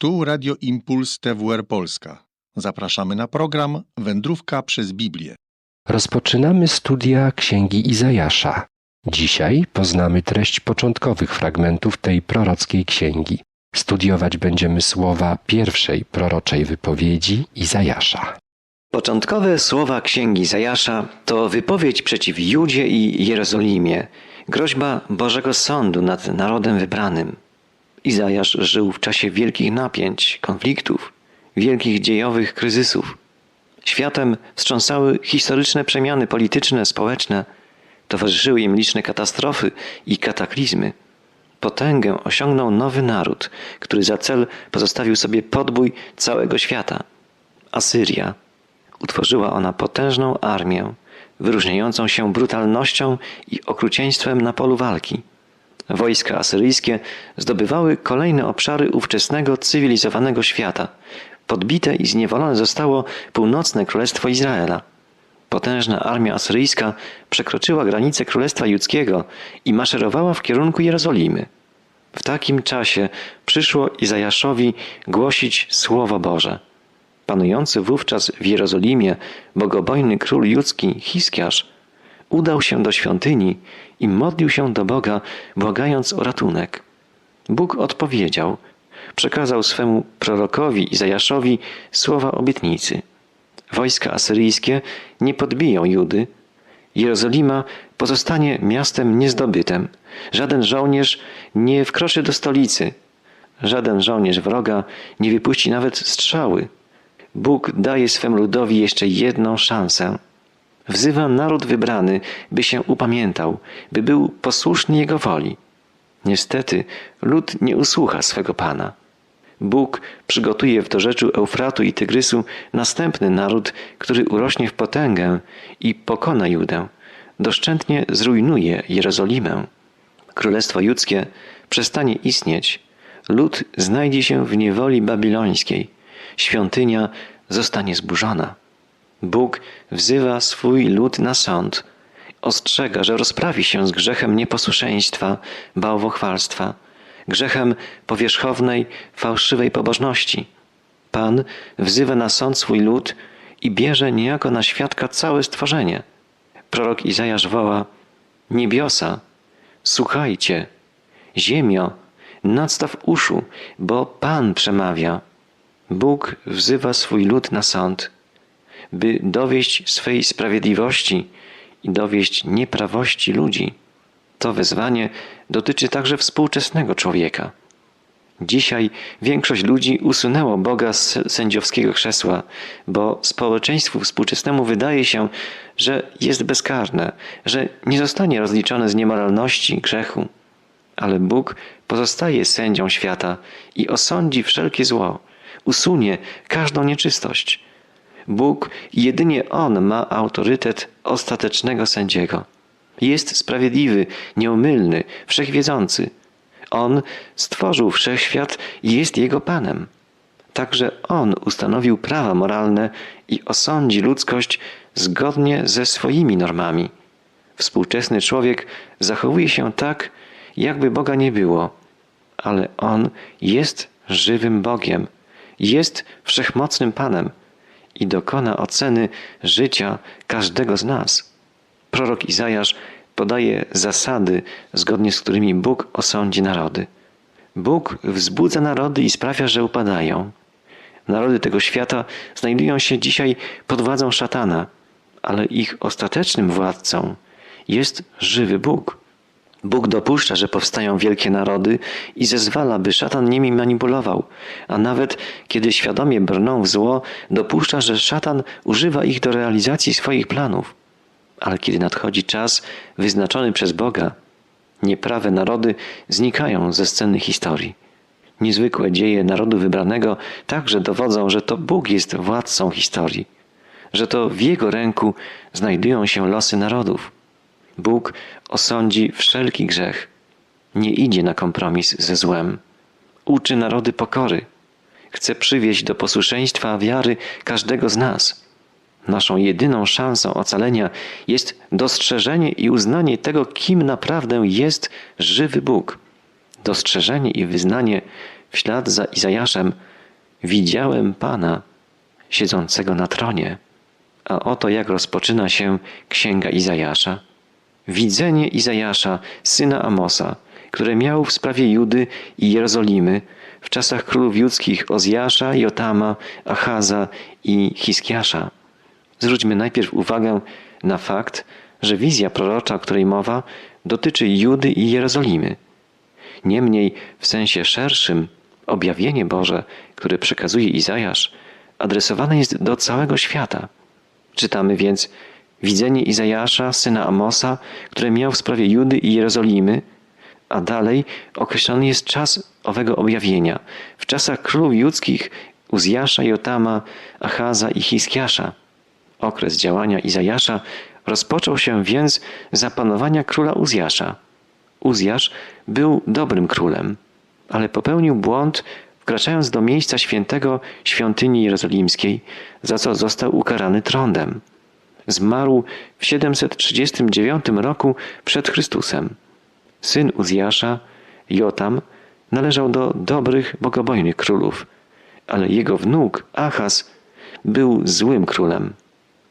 Tu Radio Impuls TWR Polska. Zapraszamy na program Wędrówka przez Biblię. Rozpoczynamy studia Księgi Izajasza. Dzisiaj poznamy treść początkowych fragmentów tej prorockiej księgi. Studiować będziemy słowa pierwszej proroczej wypowiedzi Izajasza. Początkowe słowa księgi Zajasza to wypowiedź przeciw Judzie i Jerozolimie, groźba Bożego Sądu nad narodem wybranym. Izajasz żył w czasie wielkich napięć, konfliktów, wielkich dziejowych kryzysów. Światem wstrząsały historyczne przemiany polityczne, społeczne, towarzyszyły im liczne katastrofy i kataklizmy. Potęgę osiągnął nowy naród, który za cel pozostawił sobie podbój całego świata Asyria. Utworzyła ona potężną armię, wyróżniającą się brutalnością i okrucieństwem na polu walki. Wojska asyryjskie zdobywały kolejne obszary ówczesnego cywilizowanego świata. Podbite i zniewolone zostało północne królestwo Izraela. Potężna armia asyryjska przekroczyła granice królestwa judzkiego i maszerowała w kierunku Jerozolimy. W takim czasie przyszło Izajaszowi głosić Słowo Boże. Panujący wówczas w Jerozolimie bogobojny król judzki Hiskiarz udał się do świątyni i modlił się do Boga, błagając o ratunek. Bóg odpowiedział, przekazał swemu prorokowi Izajaszowi słowa obietnicy. Wojska asyryjskie nie podbiją Judy, Jerozolima pozostanie miastem niezdobytem. Żaden żołnierz nie wkroczy do stolicy, żaden żołnierz wroga nie wypuści nawet strzały. Bóg daje swemu ludowi jeszcze jedną szansę. Wzywa naród wybrany, by się upamiętał, by był posłuszny Jego woli. Niestety, lud nie usłucha swego Pana. Bóg przygotuje w dorzeczu Eufratu i Tygrysu następny naród, który urośnie w potęgę i pokona Judę, doszczętnie zrujnuje Jerozolimę. Królestwo judzkie przestanie istnieć, lud znajdzie się w niewoli babilońskiej, świątynia zostanie zburzona. Bóg wzywa swój lud na sąd, ostrzega, że rozprawi się z grzechem nieposłuszeństwa, bałwochwalstwa, grzechem powierzchownej, fałszywej pobożności. Pan wzywa na sąd swój lud i bierze niejako na świadka całe stworzenie. Prorok Izajasz woła: Niebiosa, słuchajcie, ziemio, nadstaw uszu, bo Pan przemawia. Bóg wzywa swój lud na sąd, by dowieść swej sprawiedliwości i dowieść nieprawości ludzi. To wezwanie dotyczy także współczesnego człowieka. Dzisiaj większość ludzi usunęło Boga z sędziowskiego krzesła, bo społeczeństwu współczesnemu wydaje się, że jest bezkarne, że nie zostanie rozliczone z niemoralności, grzechu. Ale Bóg pozostaje sędzią świata i osądzi wszelkie zło, usunie każdą nieczystość. Bóg, jedynie On ma autorytet ostatecznego sędziego. Jest sprawiedliwy, nieomylny, wszechwiedzący. On stworzył wszechświat i jest jego Panem. Także On ustanowił prawa moralne i osądzi ludzkość zgodnie ze swoimi normami. Współczesny człowiek zachowuje się tak, jakby Boga nie było, ale On jest żywym Bogiem, jest wszechmocnym Panem i dokona oceny życia każdego z nas. Prorok Izajasz podaje zasady, zgodnie z którymi Bóg osądzi narody. Bóg wzbudza narody i sprawia, że upadają. Narody tego świata znajdują się dzisiaj pod władzą szatana, ale ich ostatecznym władcą jest żywy Bóg. Bóg dopuszcza, że powstają wielkie narody i zezwala, by szatan nimi manipulował, a nawet kiedy świadomie brną w zło, dopuszcza, że szatan używa ich do realizacji swoich planów. Ale kiedy nadchodzi czas wyznaczony przez Boga, nieprawe narody znikają ze sceny historii. Niezwykłe dzieje narodu wybranego także dowodzą, że to Bóg jest władcą historii, że to w Jego ręku znajdują się losy narodów. Bóg osądzi wszelki grzech, nie idzie na kompromis ze złem, uczy narody pokory, chce przywieźć do posłuszeństwa wiary każdego z nas. Naszą jedyną szansą ocalenia jest dostrzeżenie i uznanie tego, kim naprawdę jest żywy Bóg. Dostrzeżenie i wyznanie w ślad za Izajaszem widziałem Pana siedzącego na tronie. A oto jak rozpoczyna się księga Izajasza. Widzenie Izajasza, syna Amosa, które miał w sprawie Judy i Jerozolimy w czasach królów judzkich Ozjasza, Jotama, Achaza i Hiskiasza. Zwróćmy najpierw uwagę na fakt, że wizja prorocza, o której mowa, dotyczy Judy i Jerozolimy. Niemniej w sensie szerszym objawienie Boże, które przekazuje Izajasz, adresowane jest do całego świata. Czytamy więc widzenie Izajasza, syna Amosa, które miał w sprawie Judy i Jerozolimy, a dalej określony jest czas owego objawienia w czasach królów judzkich Uzjasza, Jotama, Achaza i Hiskiasza. Okres działania Izajasza rozpoczął się więc za panowania króla Uzjasza. Uzjasz był dobrym królem, ale popełnił błąd, wkraczając do miejsca świętego świątyni jerozolimskiej, za co został ukarany trądem. Zmarł w 739 roku przed Chrystusem. Syn Uzjasza, Jotam, należał do dobrych, bogobojnych królów, ale jego wnuk, Achaz, był złym królem.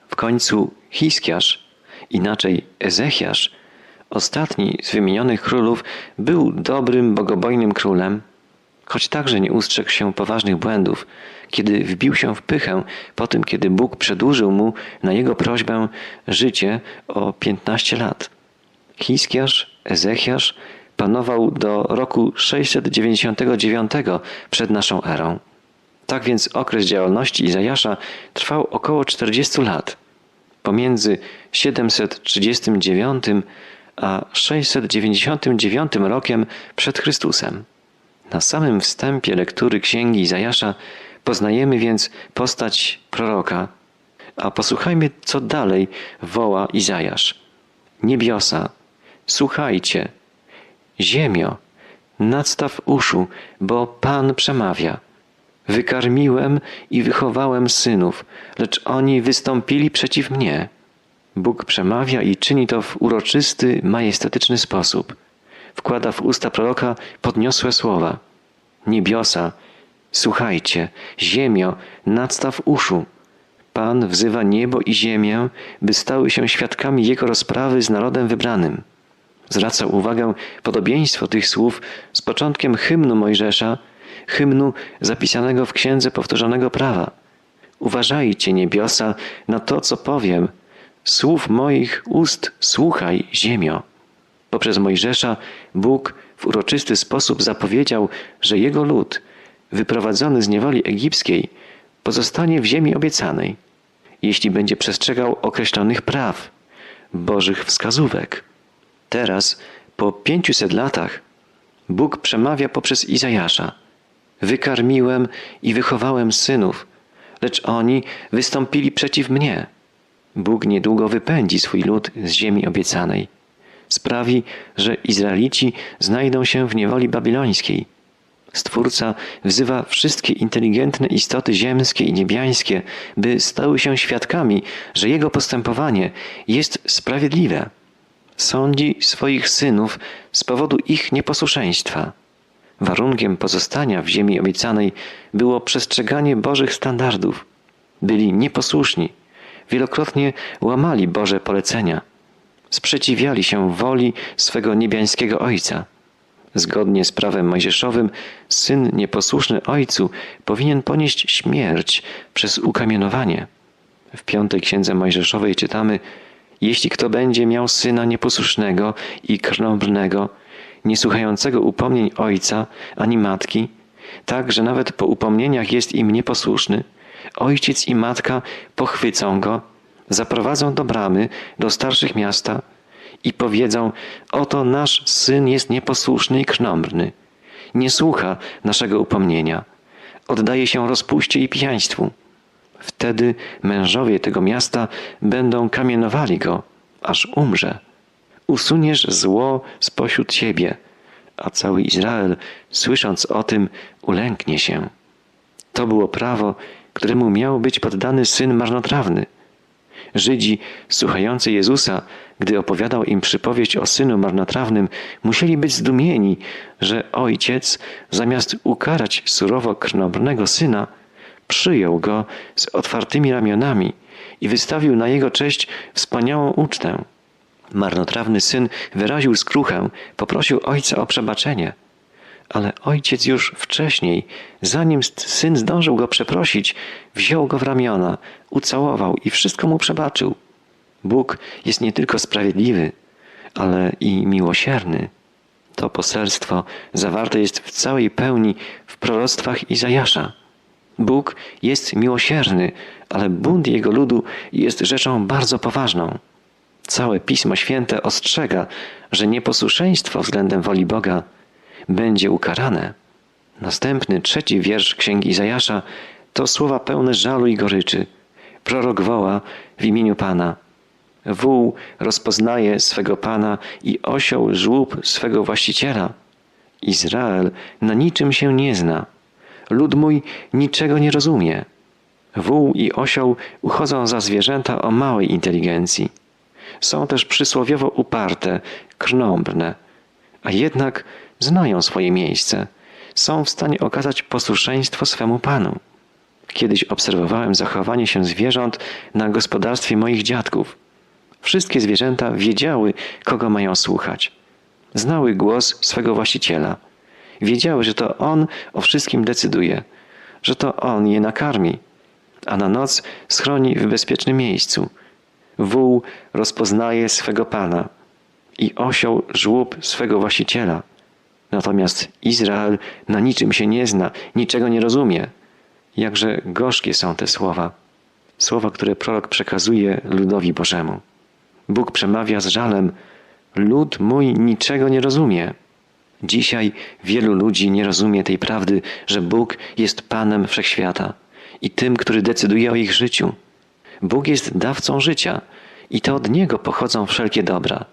W końcu Hiskiasz, inaczej Ezechiasz, ostatni z wymienionych królów, był dobrym, bogobojnym królem, choć także nie ustrzegł się poważnych błędów, kiedy wbił się w pychę po tym, kiedy Bóg przedłużył mu na jego prośbę życie o 15 lat. Hiskiasz, Ezechiasz panował do roku 699 przed naszą erą. Tak więc okres działalności Izajasza trwał około 40 lat. Pomiędzy 739 a 699 rokiem przed Chrystusem. Na samym wstępie lektury księgi Izajasza poznajemy więc postać proroka, a posłuchajmy, co dalej woła Izajasz. Niebiosa, słuchajcie, ziemio, nadstaw uszu, bo Pan przemawia. Wykarmiłem i wychowałem synów, lecz oni wystąpili przeciw mnie. Bóg przemawia i czyni to w uroczysty, majestatyczny sposób. Wkłada w usta proroka podniosłe słowa. Niebiosa, słuchajcie, ziemio, nadstaw uszu. Pan wzywa niebo i ziemię, by stały się świadkami Jego rozprawy z narodem wybranym. Zwraca uwagę podobieństwo tych słów z początkiem hymnu Mojżesza, hymnu zapisanego w Księdze Powtórzonego Prawa. Uważajcie, niebiosa, na to, co powiem. Słów moich ust słuchaj, ziemio. Poprzez Mojżesza Bóg w uroczysty sposób zapowiedział, że Jego lud, wyprowadzony z niewoli egipskiej, pozostanie w ziemi obiecanej, jeśli będzie przestrzegał określonych praw, Bożych wskazówek. Teraz, po pięciuset latach, Bóg przemawia poprzez Izajasza. Wykarmiłem i wychowałem synów, lecz oni wystąpili przeciw mnie. Bóg niedługo wypędzi swój lud z ziemi obiecanej. Sprawi, że Izraelici znajdą się w niewoli babilońskiej. Stwórca wzywa wszystkie inteligentne istoty ziemskie i niebiańskie, by stały się świadkami, że jego postępowanie jest sprawiedliwe. Sądzi swoich synów z powodu ich nieposłuszeństwa. Warunkiem pozostania w ziemi obiecanej było przestrzeganie Bożych standardów. Byli nieposłuszni, wielokrotnie łamali Boże polecenia, sprzeciwiali się woli swego niebiańskiego Ojca. Zgodnie z prawem mojżeszowym, syn nieposłuszny ojcu powinien ponieść śmierć przez ukamienowanie. W piątej księdze mojżeszowej czytamy: Jeśli kto będzie miał syna nieposłusznego i krnąbrnego, niesłuchającego upomnień ojca ani matki, tak że nawet po upomnieniach jest im nieposłuszny, ojciec i matka pochwycą go, zaprowadzą do bramy, do starszych miasta i powiedzą: Oto nasz syn jest nieposłuszny i krnąbrny, nie słucha naszego upomnienia, oddaje się rozpuście i pijaństwu. Wtedy mężowie tego miasta będą kamienowali go, aż umrze. Usuniesz zło spośród siebie, a cały Izrael, słysząc o tym, ulęknie się. To było prawo, któremu miał być poddany syn marnotrawny. Żydzi słuchający Jezusa, gdy opowiadał im przypowieść o synu marnotrawnym, musieli być zdumieni, że ojciec, zamiast ukarać surowo krnąbrnego syna, przyjął go z otwartymi ramionami i wystawił na jego cześć wspaniałą ucztę. Marnotrawny syn wyraził skruchę, poprosił ojca o przebaczenie. Ale ojciec już wcześniej, zanim syn zdążył go przeprosić, wziął go w ramiona, ucałował i wszystko mu przebaczył. Bóg jest nie tylko sprawiedliwy, ale i miłosierny. To poselstwo zawarte jest w całej pełni w proroctwach Izajasza. Bóg jest miłosierny, ale bunt jego ludu jest rzeczą bardzo poważną. Całe Pismo Święte ostrzega, że nieposłuszeństwo względem woli Boga będzie ukarane. Następny, trzeci wiersz Księgi Izajasza to słowa pełne żalu i goryczy. Prorok woła w imieniu Pana. Wół rozpoznaje swego Pana i osioł żłób swego właściciela. Izrael na niczym się nie zna. Lud mój niczego nie rozumie. Wół i osioł uchodzą za zwierzęta o małej inteligencji. Są też przysłowiowo uparte, krnąbrne, a jednak znają swoje miejsce. Są w stanie okazać posłuszeństwo swemu Panu. Kiedyś obserwowałem zachowanie się zwierząt na gospodarstwie moich dziadków. Wszystkie zwierzęta wiedziały, kogo mają słuchać. Znały głos swego właściciela. Wiedziały, że to on o wszystkim decyduje, że to on je nakarmi, a na noc schroni w bezpiecznym miejscu. Wół rozpoznaje swego pana i osioł żłób swego właściciela. Natomiast Izrael na niczym się nie zna, niczego nie rozumie. Jakże gorzkie są te słowa, słowa, które prorok przekazuje ludowi Bożemu. Bóg przemawia z żalem: Lud mój niczego nie rozumie. Dzisiaj wielu ludzi nie rozumie tej prawdy, że Bóg jest Panem wszechświata i tym, który decyduje o ich życiu. Bóg jest dawcą życia i to od Niego pochodzą wszelkie dobra.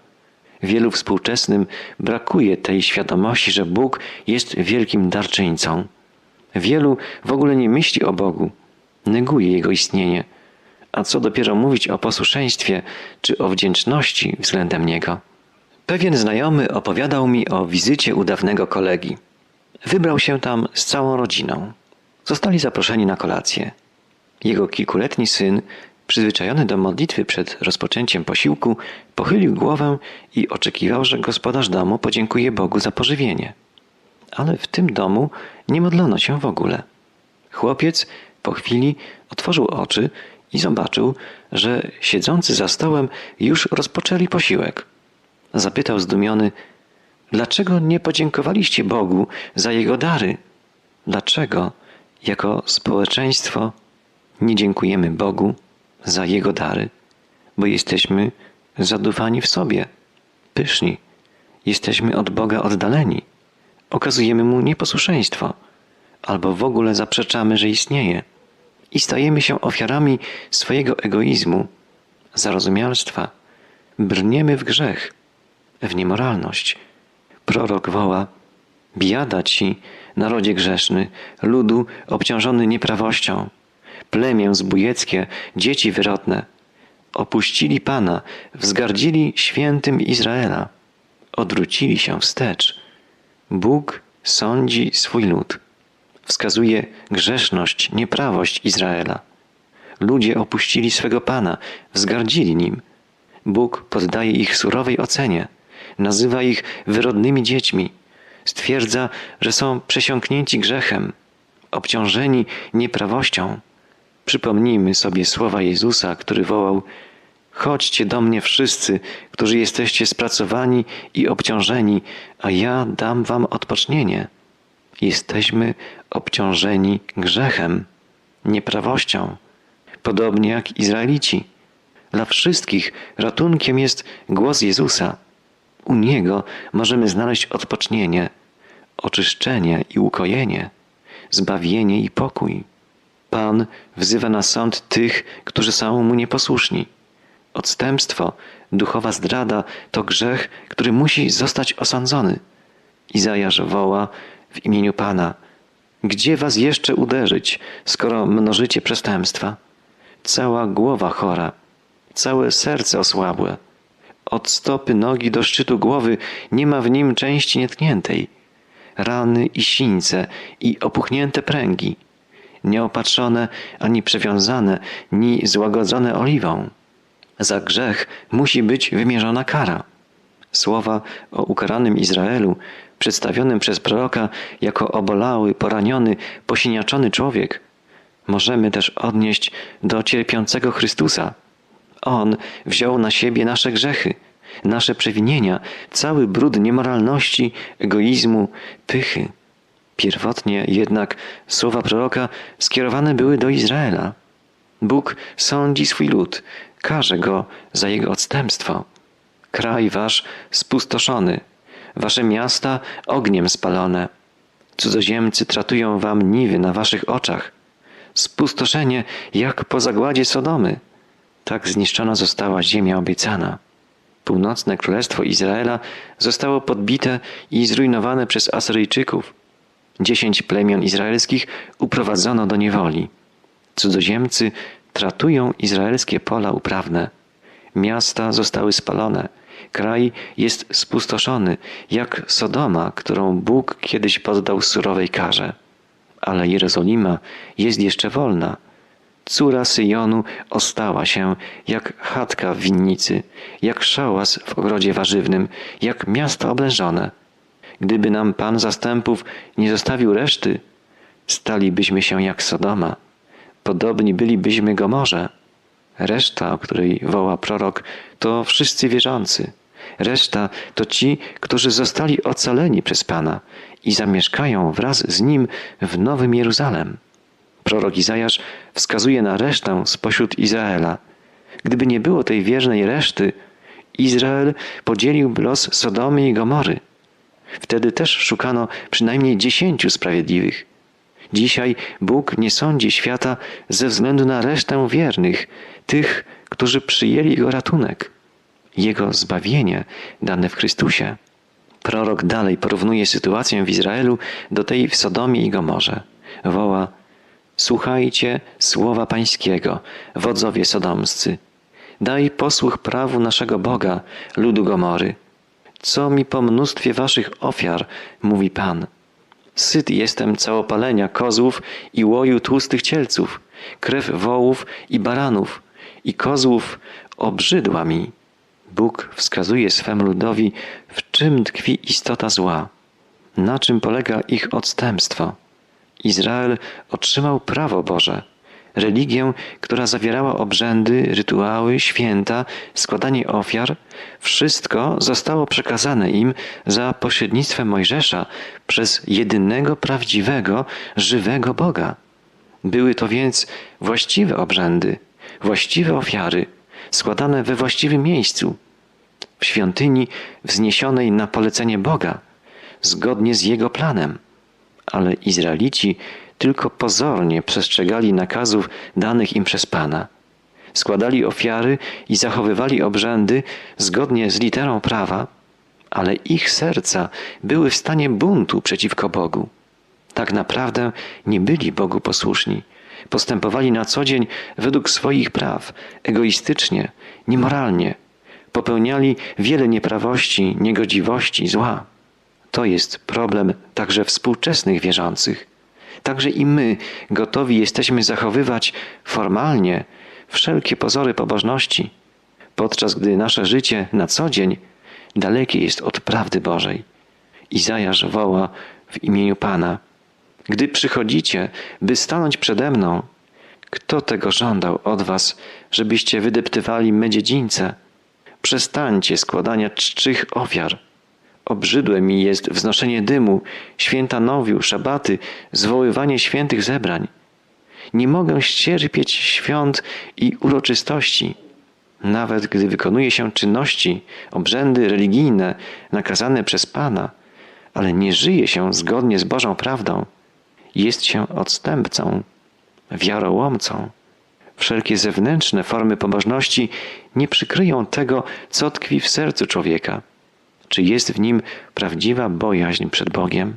Wielu współczesnym brakuje tej świadomości, że Bóg jest wielkim darczyńcą. Wielu w ogóle nie myśli o Bogu, neguje Jego istnienie, a co dopiero mówić o posłuszeństwie czy o wdzięczności względem Niego. Pewien znajomy opowiadał mi o wizycie u dawnego kolegi. Wybrał się tam z całą rodziną. Zostali zaproszeni na kolację. Jego kilkuletni syn, przyzwyczajony do modlitwy przed rozpoczęciem posiłku, pochylił głowę i oczekiwał, że gospodarz domu podziękuje Bogu za pożywienie. Ale w tym domu nie modlono się w ogóle. Chłopiec po chwili otworzył oczy i zobaczył, że siedzący za stołem już rozpoczęli posiłek. Zapytał zdumiony, dlaczego nie podziękowaliście Bogu za Jego dary? Dlaczego jako społeczeństwo nie dziękujemy Bogu za Jego dary? Bo jesteśmy zadufani w sobie, pyszni, jesteśmy od Boga oddaleni, okazujemy Mu nieposłuszeństwo albo w ogóle zaprzeczamy, że istnieje i stajemy się ofiarami swojego egoizmu, zarozumialstwa, brniemy w grzech w niemoralność. Prorok woła: Biada ci, narodzie grzeszny, ludu obciążony nieprawością, plemię zbójeckie, dzieci wyrodne. Opuścili Pana, wzgardzili świętym Izraela, odwrócili się wstecz. Bóg sądzi swój lud. Wskazuje grzeszność, nieprawość Izraela. Ludzie opuścili swego Pana, wzgardzili nim. Bóg poddaje ich surowej ocenie nazywa ich wyrodnymi dziećmi. Stwierdza, że są przesiąknięci grzechem, obciążeni nieprawością. Przypomnijmy sobie słowa Jezusa, który wołał: Chodźcie do mnie wszyscy, którzy jesteście spracowani i obciążeni, a ja dam wam odpocznienie. Jesteśmy obciążeni grzechem, nieprawością, podobnie jak Izraelici. Dla wszystkich ratunkiem jest głos Jezusa. U Niego możemy znaleźć odpocznienie, oczyszczenie i ukojenie, zbawienie i pokój. Pan wzywa na sąd tych, którzy są Mu nieposłuszni. Odstępstwo, duchowa zdrada to grzech, który musi zostać osądzony. Izajasz woła w imieniu Pana: Gdzie was jeszcze uderzyć, skoro mnożycie przestępstwa? Cała głowa chora. całe serce osłabłe. Od stopy nogi do szczytu głowy nie ma w nim części nietkniętej. Rany i sińce i opuchnięte pręgi, nieopatrzone ani przewiązane, ni złagodzone oliwą. Za grzech musi być wymierzona kara. Słowa o ukaranym Izraelu, przedstawionym przez proroka jako obolały, poraniony, posiniaczony człowiek, możemy też odnieść do cierpiącego Chrystusa. On wziął na siebie nasze grzechy, nasze przewinienia, cały brud niemoralności, egoizmu, pychy. Pierwotnie jednak słowa proroka skierowane były do Izraela. Bóg sądzi swój lud, karze go za jego odstępstwo. Kraj wasz spustoszony, wasze miasta ogniem spalone. Cudzoziemcy tratują wam niwy na waszych oczach. Spustoszenie jak po zagładzie Sodomy. Tak zniszczona została ziemia obiecana. Północne królestwo Izraela zostało podbite i zrujnowane przez Asyryjczyków. Dziesięć plemion izraelskich uprowadzono do niewoli. Cudzoziemcy tratują izraelskie pola uprawne. Miasta zostały spalone. Kraj jest spustoszony, jak Sodoma, którą Bóg kiedyś poddał surowej karze. Ale Jerozolima jest jeszcze wolna. Córa Syjonu ostała się, jak chatka w winnicy, jak szałas w ogrodzie warzywnym, jak miasto oblężone. Gdyby nam Pan zastępów nie zostawił reszty, stalibyśmy się jak Sodoma. Podobni bylibyśmy Gomorze. Reszta, o której woła prorok, to wszyscy wierzący. Reszta to ci, którzy zostali ocaleni przez Pana i zamieszkają wraz z Nim w Nowym Jeruzalem. Prorok Izajasz wskazuje na resztę spośród Izraela. Gdyby nie było tej wiernej reszty, Izrael podzieliłby los Sodomy i Gomory. Wtedy też szukano przynajmniej dziesięciu sprawiedliwych. Dzisiaj Bóg nie sądzi świata ze względu na resztę wiernych, tych, którzy przyjęli Jego ratunek, Jego zbawienie dane w Chrystusie. Prorok dalej porównuje sytuację w Izraelu do tej w Sodomie i Gomorze. Woła: Słuchajcie słowa Pańskiego, wodzowie sodomscy. Daj posłuch prawu naszego Boga, ludu Gomory. Co mi po mnóstwie waszych ofiar, mówi Pan. Syt jestem całopalenia kozłów i łoju tłustych cielców, krew wołów i baranów i kozłów obrzydła mi. Bóg wskazuje swemu ludowi, w czym tkwi istota zła, na czym polega ich odstępstwo. Izrael otrzymał prawo Boże, religię, która zawierała obrzędy, rytuały, święta, składanie ofiar. Wszystko zostało przekazane im za pośrednictwem Mojżesza przez jedynego prawdziwego, żywego Boga. Były to więc właściwe obrzędy, właściwe ofiary, składane we właściwym miejscu, w świątyni wzniesionej na polecenie Boga, zgodnie z Jego planem. Ale Izraelici tylko pozornie przestrzegali nakazów danych im przez Pana. Składali ofiary i zachowywali obrzędy zgodnie z literą prawa, ale ich serca były w stanie buntu przeciwko Bogu. Tak naprawdę nie byli Bogu posłuszni. Postępowali na co dzień według swoich praw, egoistycznie, niemoralnie. Popełniali wiele nieprawości, niegodziwości, zła. To jest problem także współczesnych wierzących. Także i my gotowi jesteśmy zachowywać formalnie wszelkie pozory pobożności, podczas gdy nasze życie na co dzień dalekie jest od prawdy Bożej. Izajasz woła w imieniu Pana: Gdy przychodzicie, by stanąć przede mną, kto tego żądał od was, żebyście wydeptywali me dziedzińce? Przestańcie składania czczych ofiar. Obrzydłe mi jest wznoszenie dymu, święta nowiu, szabaty, zwoływanie świętych zebrań. Nie mogę ścierpieć świąt i uroczystości. Nawet gdy wykonuje się czynności, obrzędy religijne nakazane przez Pana, ale nie żyje się zgodnie z Bożą prawdą, jest się odstępcą, wiarołomcą. Wszelkie zewnętrzne formy pobożności nie przykryją tego, co tkwi w sercu człowieka. Czy jest w nim prawdziwa bojaźń przed Bogiem,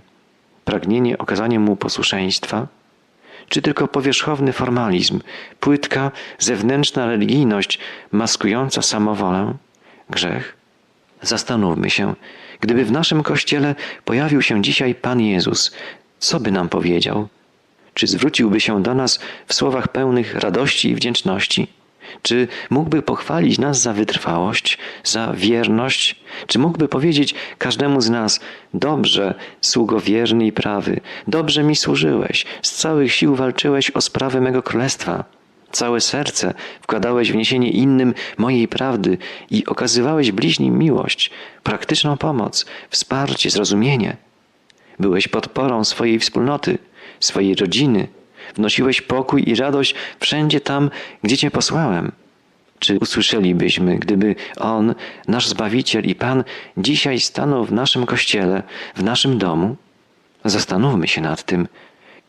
pragnienie okazania mu posłuszeństwa? czy tylko powierzchowny formalizm, płytka, zewnętrzna religijność maskująca samowolę, grzech? Zastanówmy się, gdyby w naszym kościele pojawił się dzisiaj Pan Jezus, co by nam powiedział? Czy zwróciłby się do nas w słowach pełnych radości i wdzięczności? Czy mógłby pochwalić nas za wytrwałość, za wierność? Czy mógłby powiedzieć każdemu z nas: Dobrze, sługo wierny i prawy, dobrze mi służyłeś, z całych sił walczyłeś o sprawę mego królestwa? Całe serce wkładałeś w niesienie innym mojej prawdy i okazywałeś bliźnim miłość, praktyczną pomoc, wsparcie, zrozumienie. Byłeś podporą swojej wspólnoty, swojej rodziny. Wnosiłeś pokój i radość wszędzie tam, gdzie Cię posłałem. Czy usłyszelibyśmy, gdyby On, nasz Zbawiciel i Pan, dzisiaj stanął w naszym kościele, w naszym domu? Zastanówmy się nad tym.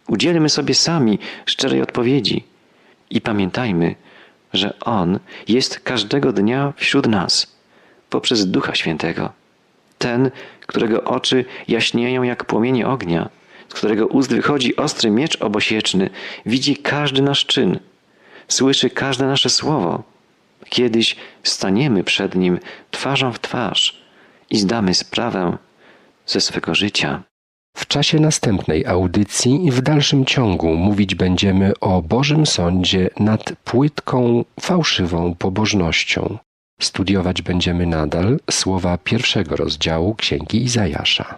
Udzielmy sobie sami szczerej odpowiedzi. I pamiętajmy, że On jest każdego dnia wśród nas, poprzez Ducha Świętego. Ten, którego oczy jaśnieją jak płomienie ognia, z którego ust wychodzi ostry miecz obosieczny, widzi każdy nasz czyn, słyszy każde nasze słowo. Kiedyś staniemy przed Nim twarzą w twarz i zdamy sprawę ze swego życia. W czasie następnej audycji w dalszym ciągu mówić będziemy o Bożym Sądzie nad płytką, fałszywą pobożnością. Studiować będziemy nadal słowa pierwszego rozdziału Księgi Izajasza.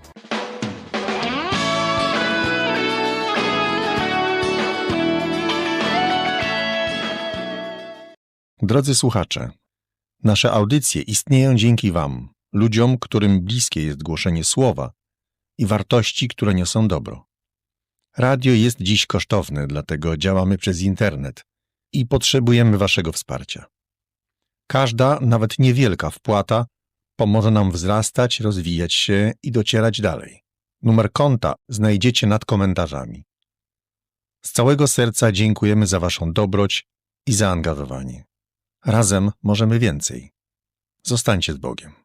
Drodzy słuchacze, nasze audycje istnieją dzięki Wam, ludziom, którym bliskie jest głoszenie słowa i wartości, które niosą dobro. Radio jest dziś kosztowne, dlatego działamy przez internet i potrzebujemy Waszego wsparcia. Każda, nawet niewielka wpłata pomoże nam wzrastać, rozwijać się i docierać dalej. Numer konta znajdziecie nad komentarzami. Z całego serca dziękujemy za Waszą dobroć i zaangażowanie. Razem możemy więcej. Zostańcie z Bogiem.